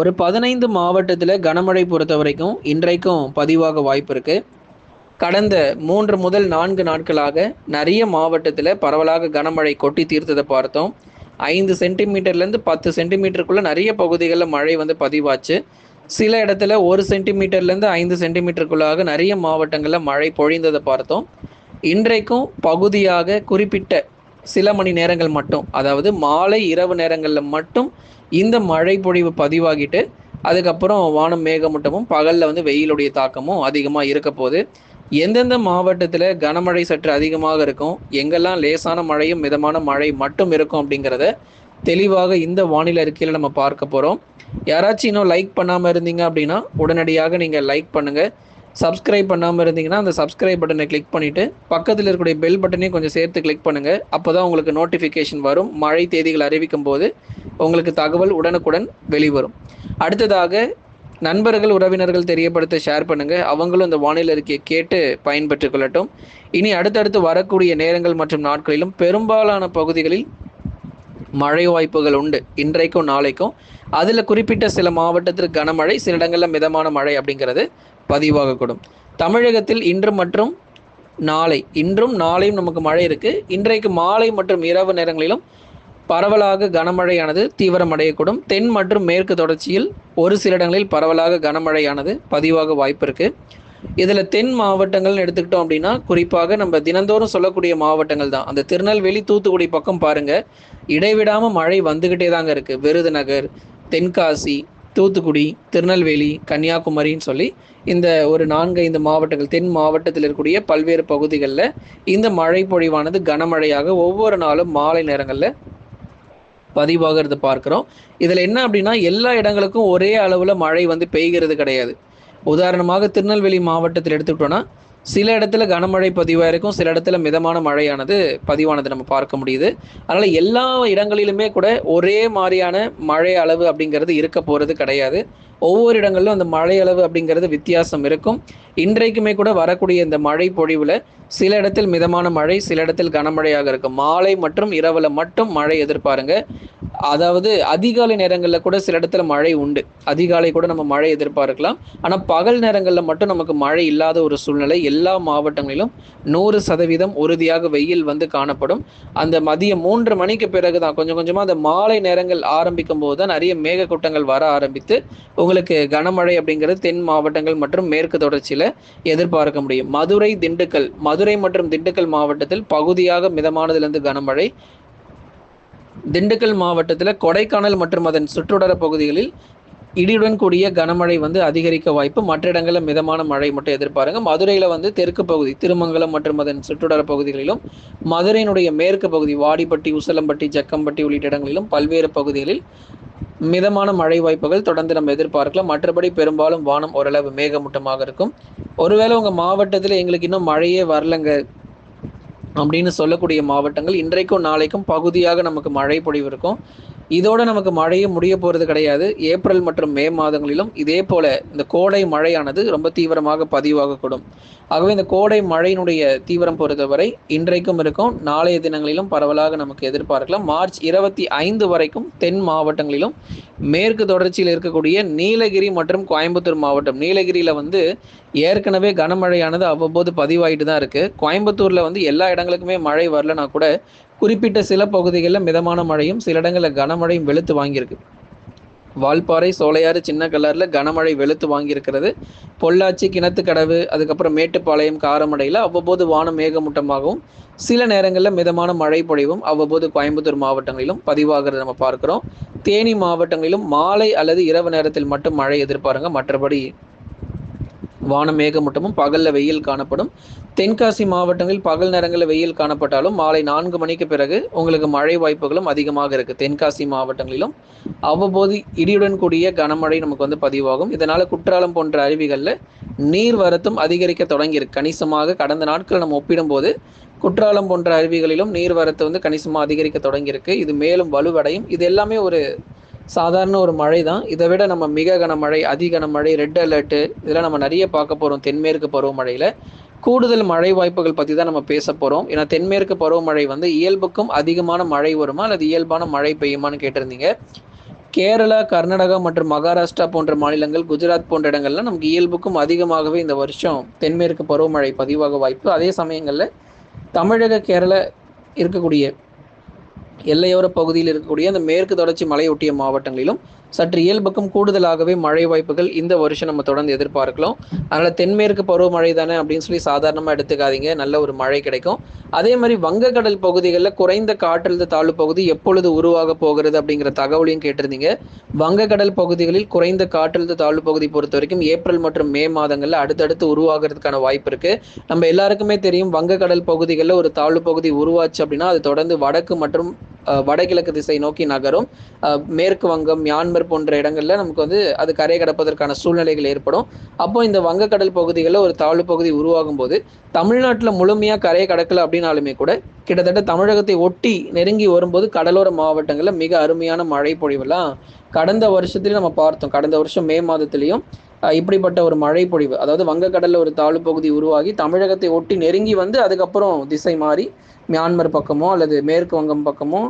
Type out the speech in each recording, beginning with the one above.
ஒரு பதினைந்து மாவட்டத்தில் கனமழை பொறுத்த வரைக்கும் இன்றைக்கும் பதிவாக வாய்ப்பு இருக்குது கடந்த மூன்று முதல் நான்கு நாட்களாக நிறைய மாவட்டத்தில் பரவலாக கனமழை கொட்டி தீர்த்ததை பார்த்தோம். ஐந்து சென்டிமீட்டர்லேருந்து பத்து சென்டிமீட்டருக்குள்ளே நிறைய பகுதிகளில் மழை வந்து பதிவாச்சு. சில இடத்துல ஒரு சென்டிமீட்டர்லேருந்து ஐந்து சென்டிமீட்டருக்குள்ளாக நிறைய மாவட்டங்களில் மழை பொழிந்ததை பார்த்தோம். இன்றைக்கும் பகுதியாக குறிப்பிட்ட சில மணி நேரங்கள் மட்டும். அதாவது மாலை இரவு நேரங்களில் மட்டும் இந்த மழை பொழிவு பதிவாகிட்டு அதுக்கப்புறம் வானம் மேகமூட்டமும் பகலில் வந்து வெயிலுடைய தாக்கமும் அதிகமாக இருக்க போகுது எந்தெந்த மாவட்டத்தில் கனமழை சற்று அதிகமாக இருக்கும் எங்கெல்லாம் லேசான மழையும் மிதமான மழை மட்டும் இருக்கும் அப்படிங்கிறத தெளிவாக இந்த வானிலை அறிக்கையில் நம்ம பார்க்க போகிறோம் யாராச்சும் இன்னும் லைக் பண்ணாமல் இருந்தீங்க அப்படின்னா உடனடியாக நீங்கள் லைக் பண்ணுங்கள் சப்ஸ்கிரைப் பண்ணாமல் இருந்தீங்கன்னா அந்த சப்ஸ்கிரைப் பட்டனை கிளிக் பண்ணிவிட்டு பக்கத்தில் இருக்கக்கூடிய பெல் பட்டனையும் கொஞ்சம் சேர்த்து கிளிக் பண்ணுங்கள் அப்போ தான் உங்களுக்கு நோட்டிஃபிகேஷன் வரும். மழை தேதிகள் அறிவிக்கும் போது உங்களுக்கு தகவல் உடனுக்குடன் வெளிவரும். அடுத்ததாக நண்பர்கள் உறவினர்கள் தெரியப்படுத்த ஷேர் பண்ணுங்கள் அவங்களும் இந்த வானிலை அறிக்கையை கேட்டு பயன்பெற்றுக் கொள்ளட்டும். இனி அடுத்தடுத்து வரக்கூடிய நேரங்கள் மற்றும் நாட்களிலும் பெரும்பாலான பகுதிகளில் மழை வாய்ப்புகள் உண்டு. இன்றைக்கும் நாளைக்கும். அதில் குறிப்பிட்ட சில மாவட்டத்திற்கு கனமழை சில இடங்களில் மிதமான மழை அப்படிங்கிறது பதிவாகக்கூடும். தமிழகத்தில் இன்று மற்றும் நாளை இன்றும் நாளையும் நமக்கு மழை இருக்கு. இன்றைக்கு மாலை மற்றும் இரவு நேரங்களிலும் பரவலாக கனமழையானது தீவிரமடையக்கூடும். தென் மற்றும் மேற்கு தொடர்ச்சியில் ஒரு சில இடங்களில் பரவலாக கனமழையானது பதிவாக வாய்ப்பு இருக்கு. இதில் தென் மாவட்டங்கள்னு எடுத்துக்கிட்டோம் அப்படின்னா குறிப்பாக நம்ம தினந்தோறும் சொல்லக்கூடிய மாவட்டங்கள் தான். அந்த திருநெல்வேலி தூத்துக்குடி பக்கம் பாருங்க. இடைவிடாமல் மழை வந்துக்கிட்டே தாங்க இருக்கு. விருதுநகர் தென்காசி தூத்துக்குடி திருநெல்வேலி கன்னியாகுமரின்னு சொல்லி இந்த ஒரு நான்கு ஐந்து மாவட்டங்கள் தென் மாவட்டத்தில் இருக்கக்கூடிய பல்வேறு பகுதிகளில் இந்த மழை பொழிவானது கனமழையாக ஒவ்வொரு நாளும் மாலை நேரங்களில் பதிவாகிறது பார்க்குறோம். இதில் என்ன அப்படின்னா எல்லா இடங்களுக்கும் ஒரே அளவில் மழை வந்து பெய்கிறது கிடையாது. உதாரணமாக திருநெல்வேலி மாவட்டத்தில் எடுத்துக்கிட்டோன்னா சில இடத்துல கனமழை பதிவாக இருக்கும் சில இடத்துல மிதமான மழையானது பதிவானது நம்ம பார்க்க முடியுது. அதனால் எல்லா இடங்களிலுமே கூட ஒரே மாதிரியான மழை அளவு அப்படிங்கிறது இருக்க போகிறது கிடையாது. ஒவ்வொரு இடங்களிலும் அந்த மழை அளவு அப்படிங்கிறது வித்தியாசம் இருக்கும். இன்றைக்குமே கூட வரக்கூடிய இந்த மழை பொழிவில் சில இடத்தில் மிதமான மழை சில இடத்தில் கனமழையாக இருக்கும். மாலை மற்றும் இரவில் மட்டும் மழை எதிர்பாருங்க. அதாவது அதிகாலை நேரங்களில் கூட சில இடத்துல மழை உண்டு. அதிகாலை கூட நம்ம மழை எதிர்பார்க்கலாம். ஆனால் பகல் நேரங்களில் மட்டும் நமக்கு மழை இல்லாத ஒரு சூழ்நிலை எல்லா மாவட்டங்களிலும் நூறு சதவீதம் உறுதியாக வெயில் வந்து காணப்படும். அந்த மதியம் மூன்று மணிக்கு பிறகு தான் கொஞ்சம் கொஞ்சமாக அந்த மாலை நேரங்கள் ஆரம்பிக்கும் போது தான் நிறைய மேகக்கூட்டங்கள் வர ஆரம்பித்து உங்களுக்கு கனமழை அப்படிங்கிறது தென் மாவட்டங்கள் மற்றும் மேற்கு தொடர்ச்சியில் எதிர்பார்க்க முடியும். மதுரை திண்டுக்கல் மதுரை மற்றும் திண்டுக்கல் மாவட்டத்தில் பகுதியாக மிதமானதிலிருந்து கனமழை. திண்டுக்கல் மாவட்டத்தில் கொடைக்கானல் மற்றும் அதன் சுற்றுவட்டார பகுதிகளில் இடியுடன் கூடிய கனமழை வந்து அதிகரிக்க வாய்ப்பு. மற்ற இடங்களில் மிதமான மழை மட்டும் எதிர்பாருங்க. மதுரையில் வந்து தெற்கு பகுதி திருமங்கலம் மற்றும் அதன் சுற்றுவட்டார பகுதிகளிலும் மதுரையினுடைய மேற்கு பகுதி வாடிப்பட்டி உசலம்பட்டி ஜக்கம்பட்டி உள்ளிட்ட இடங்களிலும் பல்வேறு பகுதிகளில் மிதமான மழை வாய்ப்புகள் தொடர்ந்து நம்ம எதிர்பார்க்கலாம். மற்றபடி பெரும்பாலும் வானம் ஓரளவு மேகமூட்டமாக இருக்கும். ஒருவேளை உங்கள் மாவட்டத்தில் எங்களுக்கு இன்னும் மழையே வரலங்க. அப்படின்னு சொல்லக்கூடிய மாவட்டங்கள் இன்றைக்கும் நாளைக்கும் பகுதியாக நமக்கு மழை பொழிவு இருக்கும் இதோட நமக்கு மழையும் முடிய போகிறது கிடையாது. ஏப்ரல் மற்றும் மே மாதங்களிலும் இதே போல இந்த கோடை மழையானது ரொம்ப தீவிரமாக பதிவாகக்கூடும். ஆகவே இந்த கோடை மழையினுடைய தீவிரம் பொறுத்தவரை இன்றைக்கும் இருக்கும். நாளைய தினங்களிலும் பரவலாக நமக்கு எதிர்பார்க்கலாம். மார்ச் இருபத்தி ஐந்து வரைக்கும் தென் மாவட்டங்களிலும் மேற்கு தொடர்ச்சியில் இருக்கக்கூடிய நீலகிரி மற்றும் கோயம்புத்தூர் மாவட்டம். நீலகிரியில் வந்து ஏற்கனவே கனமழையானது அவ்வப்போது பதிவாயிட்டு தான் இருக்குது கோயம்புத்தூரில் வந்து எல்லா இடங்களுக்குமே மழை வரலனா கூட குறிப்பிட்ட சில பகுதிகளில் மிதமான மழையும் சில இடங்களில் கனமழையும் வெளுத்து வாங்கியிருக்கு. வால்பாறை சோலையாறு சின்ன கலரில் கனமழை வெளுத்து வாங்கியிருக்கிறது. பொள்ளாச்சி கிணத்துக்கடவு அதுக்கப்புறம் மேட்டுப்பாளையம் காரமடையில் அவ்வப்போது வானம் மேகமூட்டமாகவும் சில நேரங்களில் மிதமான மழை பொழிவும் அவ்வப்போது கோயம்புத்தூர் மாவட்டங்களிலும் பதிவாகிறது நம்ம பார்க்குறோம். தேனி மாவட்டங்களிலும் மாலை அல்லது இரவு நேரத்தில் மட்டும் மழை எதிர்பாருங்க. மற்றபடி வானம் மேகமூட்டமும் பகலில் வெயில் காணப்படும். தென்காசி மாவட்டங்களில் பகல் நேரங்களில் வெயில் காணப்பட்டாலும் மாலை நான்கு மணிக்கு பிறகு உங்களுக்கு மழை வாய்ப்புகளும் அதிகமாக இருக்குது தென்காசி மாவட்டங்களிலும் அவ்வப்போது இடியுடன் கூடிய கனமழை நமக்கு வந்து பதிவாகும். இதனால் குற்றாலம் போன்ற அருவிகளில் நீர் வரத்தும் அதிகரிக்க தொடங்கியிருக்கு. கணிசமாக கடந்த நாட்கள் நம்ம ஒப்பிடும்போது குற்றாலம் போன்ற அருவிகளிலும் நீர்வரத்து வந்து கணிசமாக அதிகரிக்க தொடங்கியிருக்கு. இது மேலும் வலுவடையும். இது எல்லாமே ஒரு சாதாரண ஒரு மழை தான் இதை விட நம்ம மிக கனமழை அதி கனமழை ரெட் அலர்ட்டு இதெல்லாம் நம்ம நிறைய பார்க்க போகிறோம் தென்மேற்கு பருவமழையில். கூடுதல் மழை வாய்ப்புகள் பற்றி தான் நம்ம பேச போகிறோம் ஏன்னா தென்மேற்கு பருவமழை வந்து இயல்புக்கும் அதிகமான மழை வருமா? அல்லது இயல்பான மழை பெய்யுமான்னு கேட்டிருந்தீங்க. கேரளா கர்நாடகா மற்றும் மகாராஷ்டிரா போன்ற மாநிலங்கள் குஜராத் போன்ற இடங்கள்ல நமக்கு இயல்புக்கும் அதிகமாகவே இந்த வருஷம் தென்மேற்கு பருவமழை பதிவாக வாய்ப்பு. அதே சமயங்களில் தமிழக கேரள இருக்கக்கூடிய எல்லையோர பகுதியில் இருக்கக்கூடிய அந்த மேற்கு தொடர்ச்சி மலையொட்டிய மாவட்டங்களிலும் சற்று இயல்புக்கும் கூடுதலாகவே மழை வாய்ப்புகள் இந்த வருஷம் நம்ம தொடர்ந்து எதிர்பார்க்கலாம் அதனால தென்மேற்கு பருவமழை தானே அப்படின்னு சொல்லி சாதாரணமாக எடுத்துக்காதீங்க. நல்ல ஒரு மழை கிடைக்கும். அதே மாதிரி வங்கக்கடல் பகுதிகளில் குறைந்த காற்றழுத்த தாழ்வு பகுதி எப்பொழுது உருவாக போகிறது அப்படிங்கிற தகவலையும் கேட்டிருந்தீங்க. வங்கக்கடல் பகுதிகளில் குறைந்த காற்றழுத்த தாழ்வு பகுதி பொறுத்த வரைக்கும் ஏப்ரல் மற்றும் மே மாதங்களில் அடுத்தடுத்து உருவாகிறதுக்கான வாய்ப்பு இருக்கு. நம்ம எல்லாருக்குமே தெரியும் வங்கக்கடல் பகுதிகளில் ஒரு தாழ்வு பகுதி உருவாச்சு அப்படின்னா அது தொடர்ந்து வடக்கு மற்றும் வடகிழக்கு திசை நோக்கி நகரும். மேற்கு வங்கம் மியான்மர் போன்ற இடங்கள்ல நமக்கு வந்து அது கரை கடப்பதற்கான சூழ்நிலைகள் ஏற்படும். அப்போ இந்த வங்கக்கடல் பகுதிகளில் ஒரு தாழ்வு பகுதி உருவாகும் போது தமிழ்நாட்டில் முழுமையாக கரையை கடக்கல அப்படின்னாலுமே கூட கிட்டத்தட்ட தமிழகத்தை ஒட்டி நெருங்கி வரும்போது கடலோர மாவட்டங்களில் மிக அருமையான மழை பொழிவெல்லாம் கடந்த வருஷத்துலேயும் நம்ம பார்த்தோம். கடந்த வருஷம் மே மாதத்துலேயும் இப்படிப்பட்ட ஒரு மழை பொழிவு அதாவது வங்கக்கடலில் ஒரு தாழ்வு பகுதி உருவாகி தமிழகத்தை ஒட்டி நெருங்கி வந்து அதுக்கப்புறம் திசை மாறி மியான்மர் பக்கமோ அல்லது மேற்கு வங்கம் பக்கமோ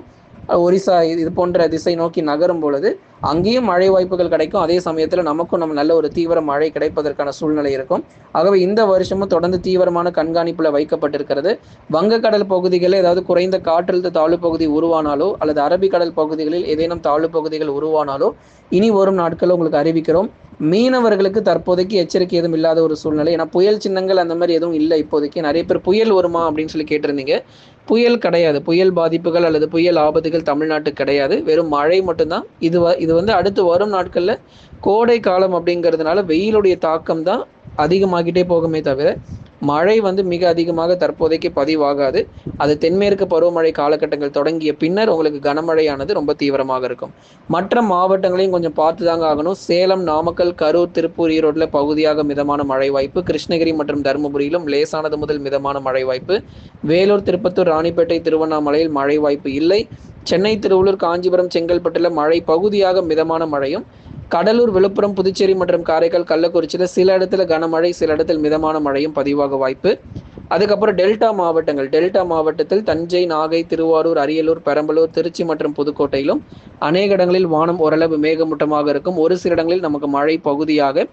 ஒரிசா இது போன்ற திசை நோக்கி நகரும் பொழுது அங்கேயும் மழை வாய்ப்புகள் கிடைக்கும். அதே சமயத்தில் நமக்கும் நம்ம நல்ல ஒரு தீவிர மழை கிடைப்பதற்கான சூழ்நிலை இருக்கும். ஆகவே இந்த வருஷமும் தொடர்ந்து தீவிரமான கண்காணிப்பில் வைக்கப்பட்டிருக்கிறது. வங்கக்கடல் பகுதிகளில் ஏதாவது குறைந்த காற்றழுத்த தாழ்வு பகுதி உருவானாலோ அல்லது அரபிக்கடல் பகுதிகளில் ஏதேனும் தாழ்வு பகுதிகள் உருவானாலோ இனி வரும் நாட்களில் உங்களுக்கு அறிவிக்கிறோம். மீனவர்களுக்கு தற்போதைக்கு எச்சரிக்கை எதுவும் இல்லாத ஒரு சூழ்நிலை. ஏன்னா புயல் சின்னங்கள் அந்த மாதிரி எதுவும் இல்லை இப்போதைக்கு. நிறைய பேர் புயல் வருமா அப்படின்னு சொல்லி கேட்டிருந்தீங்க. புயல் கிடையாது. புயல் பாதிப்புகள் அல்லது புயல் ஆபத்துகள் தமிழ்நாட்டுக்கு கிடையாது. வெறும் மழை மட்டும்தான். இது இது வந்து அடுத்து வரும் நாட்களில் கோடை காலம் அப்படிங்கிறதுனால வெயிலுடைய தாக்கம் தான் அதிகமாகிட்டே போகுமே தவிர மழை வந்து மிக அதிகமாக தற்போதைக்கு பதிவாகாது. அது தென்மேற்கு பருவமழை காலகட்டங்கள் தொடங்கிய பின்னர் உங்களுக்கு கனமழையானது ரொம்ப தீவிரமாக இருக்கும். மற்ற மாவட்டங்களையும் கொஞ்சம் பார்த்து தாங்க ஆகணும். சேலம் நாமக்கல் கரூர் திருப்பூர் ஈரோட்டில் பகுதியாக மிதமான மழை வாய்ப்பு. கிருஷ்ணகிரி மற்றும் தருமபுரியிலும் லேசானது முதல் மிதமான மழை வாய்ப்பு. வேலூர் திருப்பத்தூர் ராணிப்பேட்டை திருவண்ணாமலையில் மழை வாய்ப்பு இல்லை. சென்னை திருவள்ளூர் காஞ்சிபுரம் செங்கல்பட்டில் மழை பகுதியாக மிதமான மழையும் கடலூர் விழுப்புரம் புதுச்சேரி மற்றும் காரைக்கால் கள்ளக்குறிச்சியில் சில இடத்துல கனமழை சில இடத்தில் மிதமான மழையும் பதிவாக வாய்ப்பு. அதுக்கப்புறம் டெல்டா மாவட்டங்கள். டெல்டா மாவட்டத்தில் தஞ்சை நாகை திருவாரூர் அரியலூர் பெரம்பலூர் திருச்சி மற்றும் புதுக்கோட்டையிலும் அநேக இடங்களில் வானம் ஓரளவு மேகமூட்டமாக இருக்கும். ஒரு சில இடங்களில் நமக்கு மழை பகுதியாக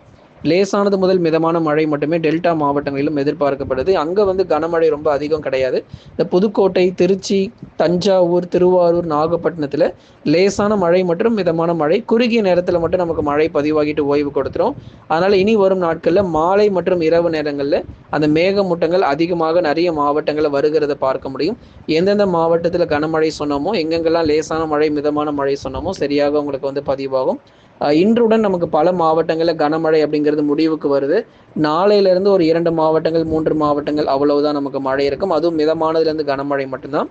லேசானது முதல் மிதமான மழை மட்டுமே டெல்டா மாவட்டங்களிலும் எதிர்பார்க்கப்படுது. அங்கே வந்து கனமழை ரொம்ப அதிகம் கிடையாது. இந்த புதுக்கோட்டை திருச்சி தஞ்சாவூர் திருவாரூர் நாகப்பட்டினத்தில் லேசான மழை மற்றும் மிதமான மழை. குறுகிய நேரத்தில் மட்டும் நமக்கு மழை பதிவாகிட்டு ஓய்வு கொடுத்துரும். அதனால் இனி வரும் நாட்களில் மாலை மற்றும் இரவு நேரங்களில் அந்த மேகமூட்டங்கள் அதிகமாக நிறைய மாவட்டங்களில் வருகிறத பார்க்க முடியும். எந்தெந்த மாவட்டத்தில் கனமழை சொன்னோமோ எங்கெங்கெல்லாம் லேசான மழை மிதமான மழை சொன்னோமோ சரியாக உங்களுக்கு வந்து பதிவாகும். இன்றுடன் நமக்கு பல மாவட்டங்களில் கனமழை அப்படிங்கிறது முடிவுக்கு வருது. நாளையிலேருந்து ஒரு இரண்டு மாவட்டங்கள் மூன்று மாவட்டங்கள் அவ்வளவுதான் நமக்கு மழை இருக்கும். அதுவும் மிதமானதுலேருந்து கனமழை மட்டும்தான்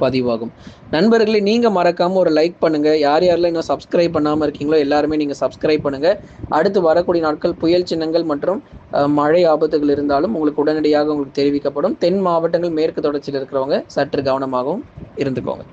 பதிவாகும். நண்பர்களே நீங்கள் மறக்காமல் ஒரு லைக் பண்ணுங்கள் யார் யாரெல்லாம் இன்னும் சப்ஸ்கிரைப் பண்ணாமல் இருக்கீங்களோ எல்லாருமே நீங்கள் சப்ஸ்கிரைப் பண்ணுங்கள் அடுத்து வரக்கூடிய நாட்கள் புயல் சின்னங்கள் மற்றும் மழை ஆபத்துகள் இருந்தாலும் உங்களுக்கு உடனடியாக உங்களுக்கு தெரிவிக்கப்படும். தென் மாவட்டங்கள் மேற்கு தொடர்ச்சியில் இருக்கிறவங்க சற்று கவனமாகவும் இருந்துக்கோங்க.